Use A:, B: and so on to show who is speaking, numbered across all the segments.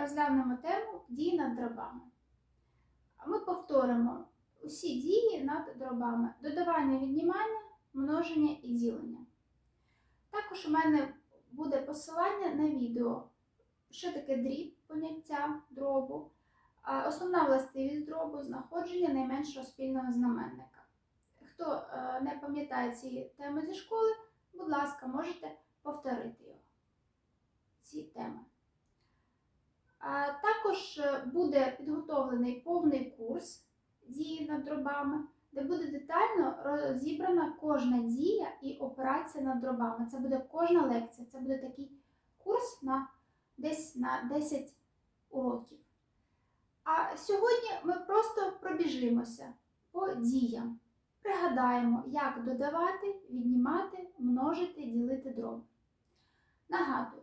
A: розглянемо тему дії над дробами. Ми повторимо усі дії над дробами: додавання, віднімання, множення і ділення. Також у мене буде посилання на відео, що таке дріб, поняття дробу, основна властивість дробу знаходження найменшого спільного знаменника. Хто е, не пам'ятає ці теми зі школи, будь ласка, можете повторити його. Ці теми. Також е, буде підготовлений повний курс дії над дробами, де буде детально розібрана кожна дія і операція над дробами. Це буде кожна лекція. Це буде такий курс на десь на 10 уроків. А сьогодні ми просто пробіжимося по діям. Пригадаємо, як додавати, віднімати, множити, ділити дроби. Нагадую,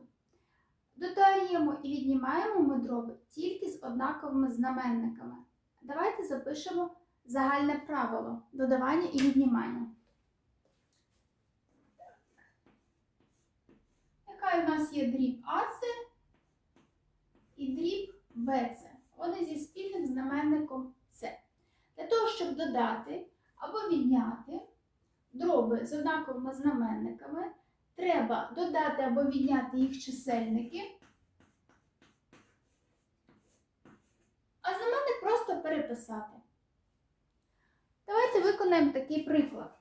A: додаємо і віднімаємо ми дроби тільки з однаковими знаменниками. Давайте запишемо загальне правило додавання і віднімання. Яка у нас є дріб АЦ і дріб БЦ? Вони зі спільним знаменником С. Для того, щоб додати або відняти дроби з однаковими знаменниками, треба додати або відняти їх чисельники, а знаменник просто переписати. Давайте виконаємо такий приклад.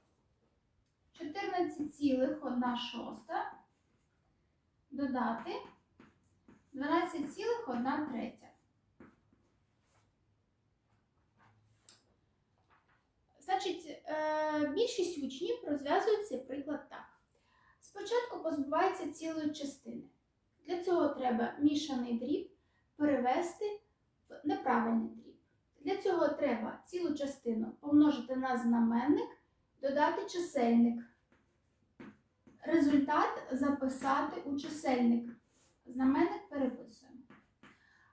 A: 14,1 додати 12,1 третя. Значить, е, більшість учнів розв'язують цей приклад так. Спочатку позбувається цілої частини. Для цього треба мішаний дріб перевести в неправильний дріб. Для цього треба цілу частину помножити на знаменник, додати чисельник. Результат записати у чисельник. Знаменник переписуємо.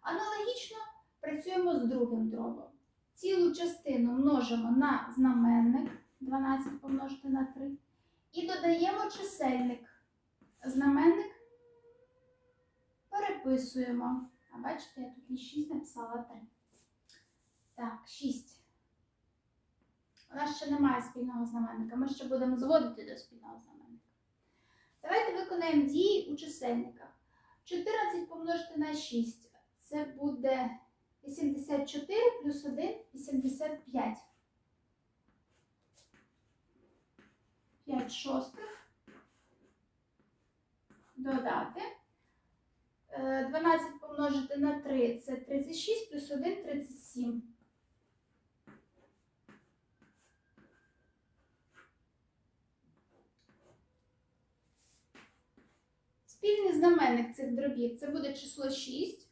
A: Аналогічно працюємо з другим дробом. Цілу частину множимо на знаменник 12 помножити на 3. І додаємо чисельник. Знаменник переписуємо. А бачите, я тут не 6 написала 3. Так, 6. У нас ще немає спільного знаменника. Ми ще будемо зводити до спільного знаменника. Давайте виконаємо дії у чисельниках. 14 помножити на 6. Це буде 84 плюс 1 85. 5 шостих. Додати. Е, 12 помножити на 3 це 36 плюс 1 37. Спільний знаменник цих дробів це буде число 6.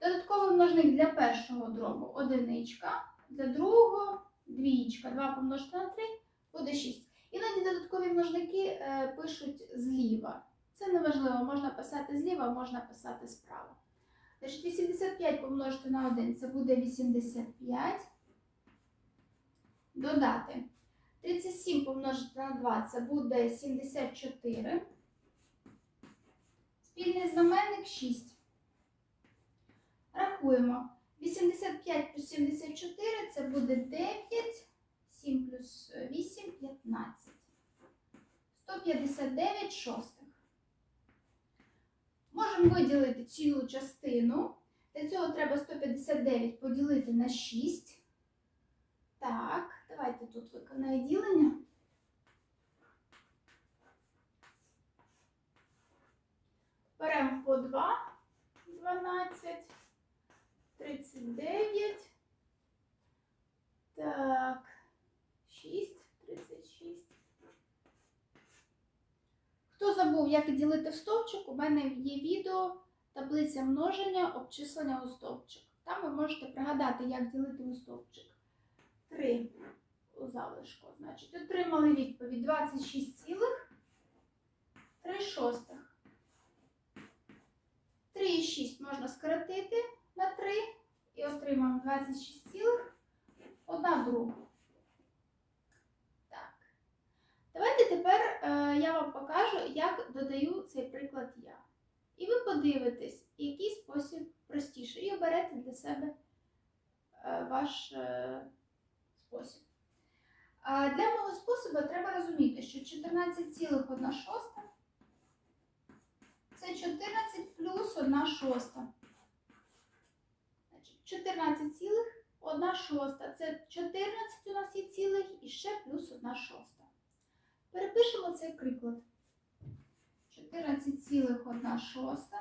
A: Додатковий множник для першого дробу одиничка, для другого двічка. 2 помножити на 3 буде 6. Іноді додаткові множники е, пишуть зліва. Це неважливо, можна писати зліва, можна писати справа. Значить, 85 помножити на 1 це буде 85. Додати. 37 помножити на 2 це буде 74. Спільний знаменник 6. Рахуємо. 85 плюс 74 це буде 9, 7 плюс 8 15. 159 шостих. Можемо виділити цілу частину. Для цього треба 159 поділити на 6. Так, давайте тут виконаю ділення. Беремо по 2, 12, 39. Так, 6, 36. Хто забув, як ділити в стовпчик, у мене є відео таблиця множення, обчислення у стовпчик. Там ви можете пригадати, як ділити у стовпчик. 3 у залишку. Значить, отримали відповідь 26 цілих 3 шостих. 3 і 6 можна скоротити на 3 і отримаємо 26 цілих одна друга. Так. Давайте тепер е, я вам покажу, як додаю цей приклад я. І ви подивитесь, який спосіб простіше, і оберете для себе е, ваш е, спосіб. Для мого способу треба розуміти, що 14,1 шоста це 14 плюс 1 шоста. Значить, 14,1 шоста. Це 14 у нас є цілих і ще плюс 1 шоста. Перепишемо цей приклад. 14,1 шоста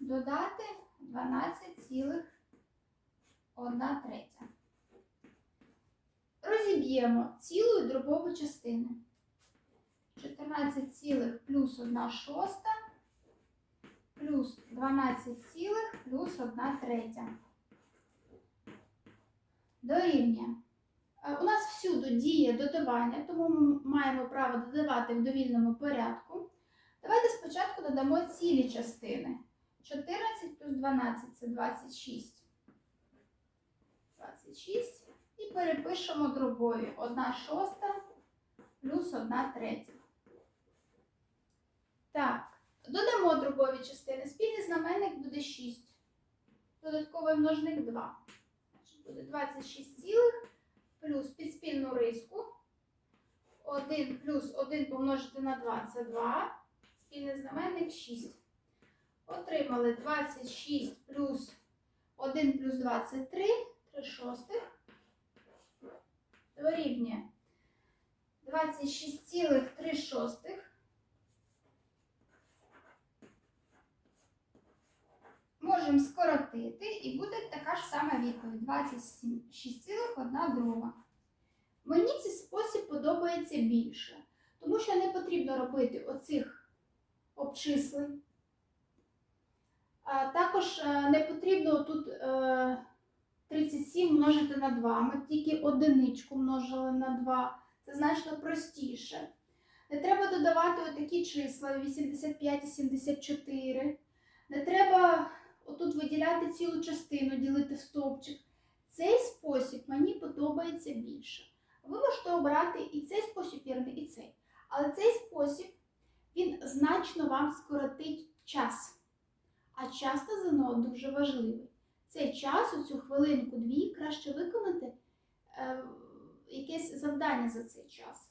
A: додати 12,1 третя. Розіб'ємо цілу і дробову частини. 14 цілих плюс 1 шоста плюс 12 цілих плюс 1 третя. Дорівнює. Е, У нас всюди діє додавання, тому ми маємо право додавати в довільному порядку. Давайте спочатку додамо цілі частини. 14 плюс 12 це 26. 26. І перепишемо дробові. 1 шоста плюс 1 третя. Так, додамо дробові частини. Спільний знаменник буде 6. Додатковий множник 2. Буде 26 цілих плюс підспільну риску. 1 плюс 1 помножити на 2 це 2. Спільний знаменник 6. Отримали 26 плюс 1 плюс 2 це 3. 3 шостих. Дорівнює 26,3 шостих. Можемо скоротити і буде така ж сама відповідь 26,1 друга. Мені цей спосіб подобається більше, тому що не потрібно робити оцих обчислень. Також е, не потрібно тут е, 37 множити на 2. Ми тільки одиничку множили на 2. Це значно простіше. Не треба додавати отакі числа 85 і 74. Не треба отут виділяти цілу частину, ділити в стовпчик. Цей спосіб мені подобається більше. Ви можете обрати і цей спосіб вірний, і цей. Але цей спосіб він значно вам скоротить час. А час на ЗНО дуже важливий. Цей час, у цю хвилинку-дві, краще виконати е, якесь завдання за цей час.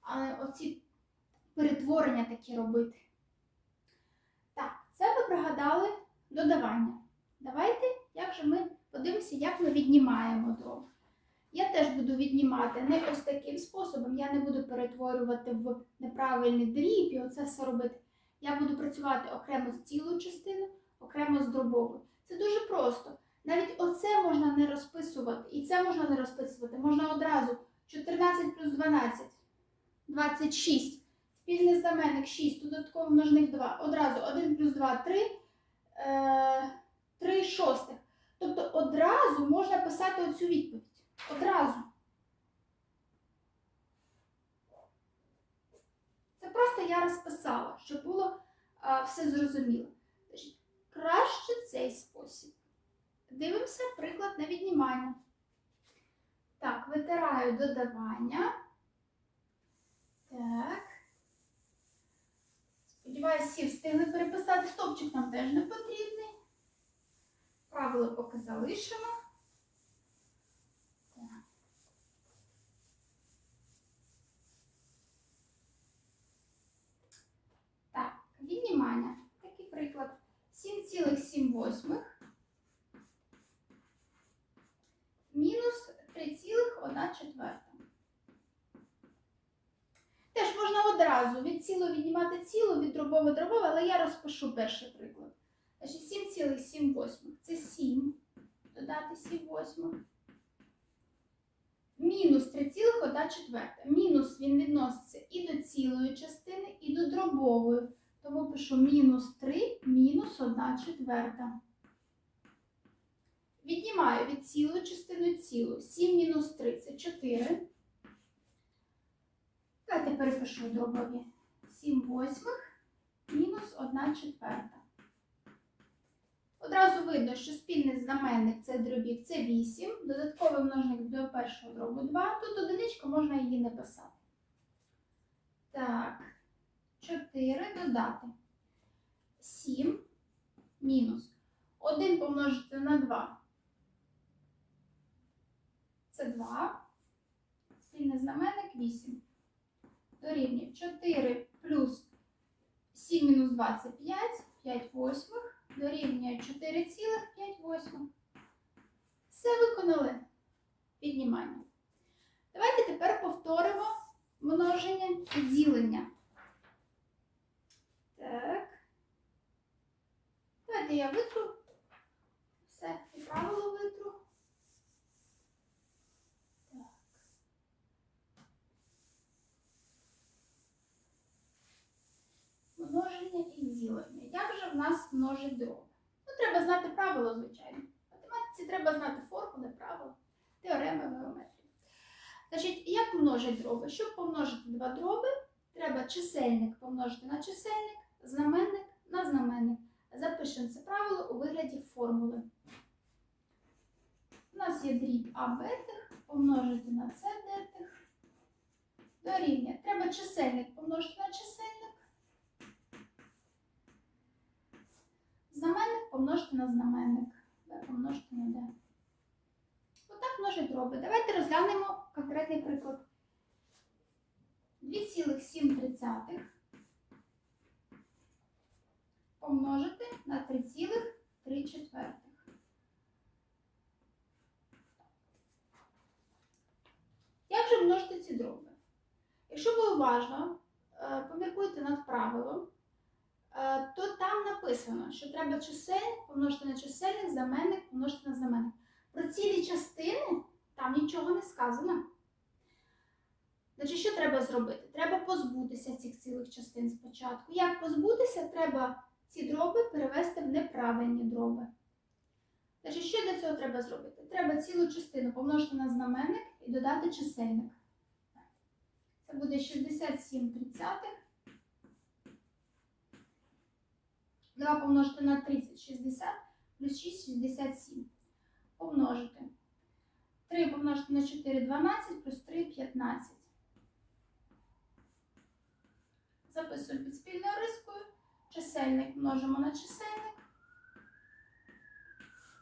A: А оці перетворення такі робити. Так, це ви пригадали додавання. Давайте, як же ми подивимося, як ми віднімаємо дроб. Я теж буду віднімати не ось таким способом. Я не буду перетворювати в неправильний дріб і оце все робити. Я буду працювати окремо з цілою частиною, окремо з дробовою. Це дуже просто. Навіть оце можна не розписувати, і це можна не розписувати. Можна одразу 14 плюс 12, 26. Спільний знаменник 6, додатковий множник 2. Одразу 1 плюс 2 3, е, 3 шостих. Тобто одразу можна писати оцю відповідь. Одразу. Це просто я розписала, щоб було все зрозуміло. Краще цей спосіб. Дивимося приклад на віднімання. Так, витираю додавання. Так. Сподіваюсь, всі встигли переписати. Стопчик нам теж не потрібний. Правило поки залишимо. Так, віднімання. Такий приклад. 7,7 мінус 3,1 четверта. Теж можна одразу від цілу віднімати цілу, від дробове дробове, але я розпишу перший приклад. Значить, 7,7 це 7. Додати 7 восьмих. Мінус 3,1 четверта. Мінус він відноситься і до цілої частини, і до дробової. Тому пишу мінус 3, мінус 1 четверта. Віднімаю від цілої частини цілу. 7 мінус 3 це 4. Давайте перепишу дробові. 7 восьмих мінус 1 четверта. Одразу видно, що спільний знаменник це дробів це 8, додатковий множник до першого дробу 2. Тут одиничка можна її не писати. Так, 4 додати. 7 мінус. 1 помножити на 2. Це 2. Спільний знаменник 8. Дорівнює 4 плюс 7 мінус 2 це 5, 5 восьмих. Дорівнює 4,5 восьмих. Все виконали піднімання. Давайте тепер повторимо множення і ділення. Так. Давайте я витру. Все, і правило витру. Так. Множення і ділення. Як же в нас множить дроби? Ну, треба знати правило, звичайно. В математиці треба знати формули, правила, теореми геометрії. Значить, як множить дроби? Щоб помножити два дроби, треба чисельник помножити на чисельник, знаменник на знаменник. Запишемо це правило у вигляді формули. У нас є дріб А бетих, помножити на С детих. Дорівнює. Треба чисельник помножити на чисельник. Знаменник помножити на знаменник. Б помножити на Д. Отак множить дроби. Давайте розглянемо конкретний приклад. 2,7 помножити на 3,3 четвертих. Як же множити ці дроби? Якщо ви уважно е, поміркуєте над правилом, то там написано, що треба чисельник помножити на чисельник, знаменник помножити на знаменник. Про цілі частини там нічого не сказано. Значить, що треба зробити? Треба позбутися цих цілих частин спочатку. Як позбутися? Треба ці дроби перевести в неправильні дроби. Значить, що для цього треба зробити? Треба цілу частину помножити на знаменник і додати чисельник. Це буде 67 тридцятих. 2 помножити на 30 60 плюс 6 67. Помножити. 3 помножити на 4 12 плюс 3 15. Записуємо під спільною рискою. Чисельник множимо на чисельник.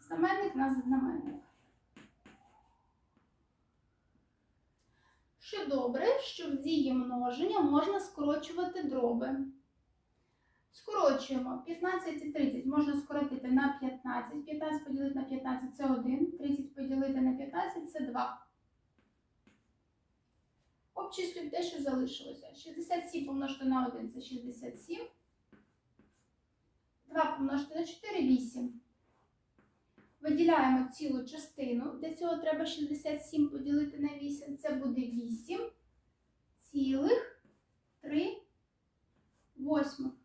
A: Знаменник на знаменник. Що добре, що в дії множення можна скорочувати дроби. Скорочуємо 15 і 30 можна скоротити на 15. 15 поділити на 15 це 1. 30 поділити на 15 це 2. Обчислюємо те, що залишилося. 67 помножити на 1 це 67. 2 помножити на 4 8. Виділяємо цілу частину. Для цього треба 67 поділити на 8. Це буде 8 цілих 3 восьмих.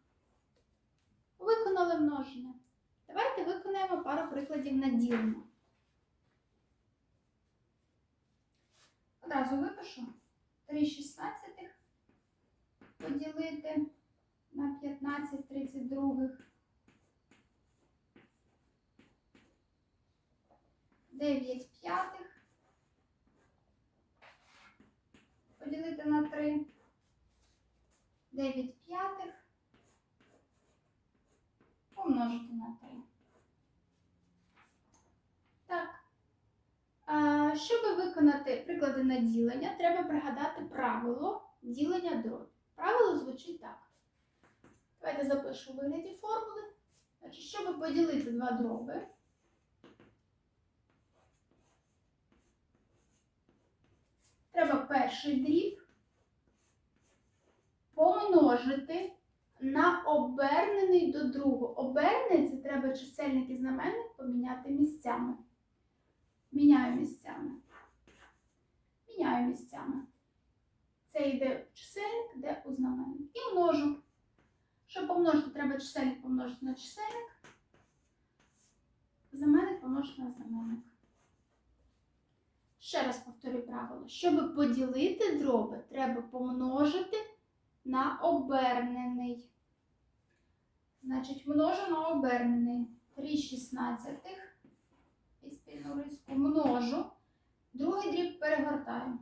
A: Виконали множення. Давайте виконаємо пару прикладів на ділення. Одразу випишу 3 шістнадцятих поділити на 15 32. 9 п'ятих поділити на 3. 9 п'ятих помножити на 3. Так. А, щоб виконати приклади ділення, треба пригадати правило ділення дробів. Правило звучить так. Давайте запишу вигляді формули. Значить, щоб поділити два дроби, треба перший дріб помножити обернений до другого. Обернений це треба чисельник і знаменник поміняти місцями. Міняю місцями. Міняю місцями. Це йде в чисельник, де у знаменник. І множу. Щоб помножити, треба чисельник помножити на чисельник. Знаменник помножити на знаменник. Ще раз повторю правило. Щоб поділити дроби, треба помножити на обернений. Значить, множу на обернений 3 шістнадцятих і спільну риску множу. Другий дріб перегортаю.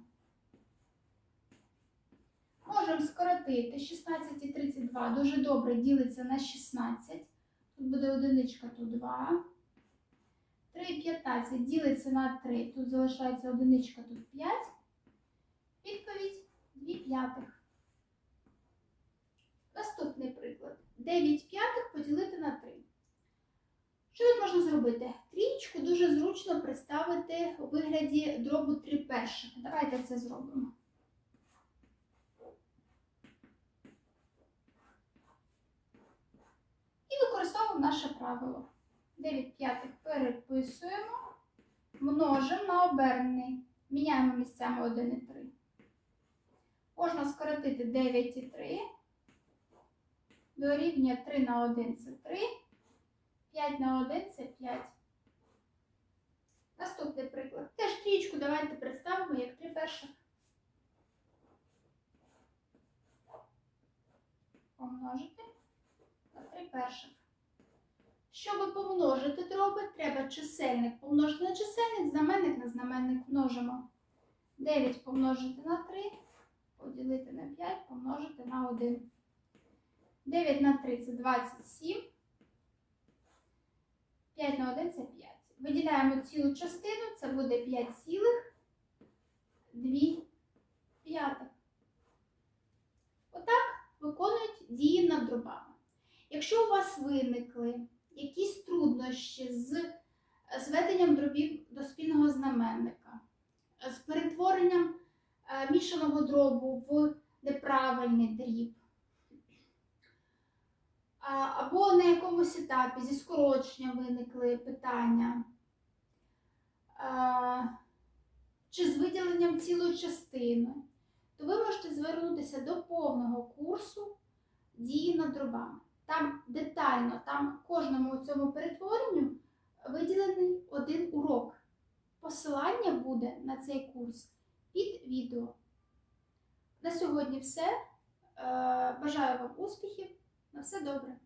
A: Можемо скоротити 16 і 32. Дуже добре ділиться на 16. Тут буде одиничка, тут 2. 3,15 ділиться на 3. Тут залишається одиничка, тут 5. Відповідь 2 п'ятих. Наступний приклад. 9 п'ятих поділити на 3. Що тут можна зробити? Трієчку дуже зручно представити у вигляді дробу 3 перших. Давайте це зробимо. І використовуємо наше правило. 9 п'ятих переписуємо, множимо на обернений. Міняємо місцями 1 і 3. Можна скоротити 9 і 3. Дорівнює 3 на 1 це 3. 5 на 1 це 5. Наступний приклад. Теж трієчку давайте представимо як 3 перших. Помножити на 3 перших. Щоб помножити дроби, треба чисельник помножити на чисельник, знаменник на знаменник множимо. 9 помножити на 3, поділити на 5, помножити на 1. 9 на 3 це 27. 5 на 1 це 5. Виділяємо цілу частину, це буде 5 цілих 2 п'ятих. Отак виконують дії над дробами. Якщо у вас виникли якісь труднощі з зведенням дробів до спільного знаменника, з перетворенням е, мішаного дробу в неправильний дріб, або на якомусь етапі зі скороченням виникли питання, чи з виділенням цілої частини, то ви можете звернутися до повного курсу дії над дробами. Там детально, там кожному цьому перетворенню виділений один урок. Посилання буде на цей курс під відео. На сьогодні все. Е, Бажаю вам успіхів. На все добре.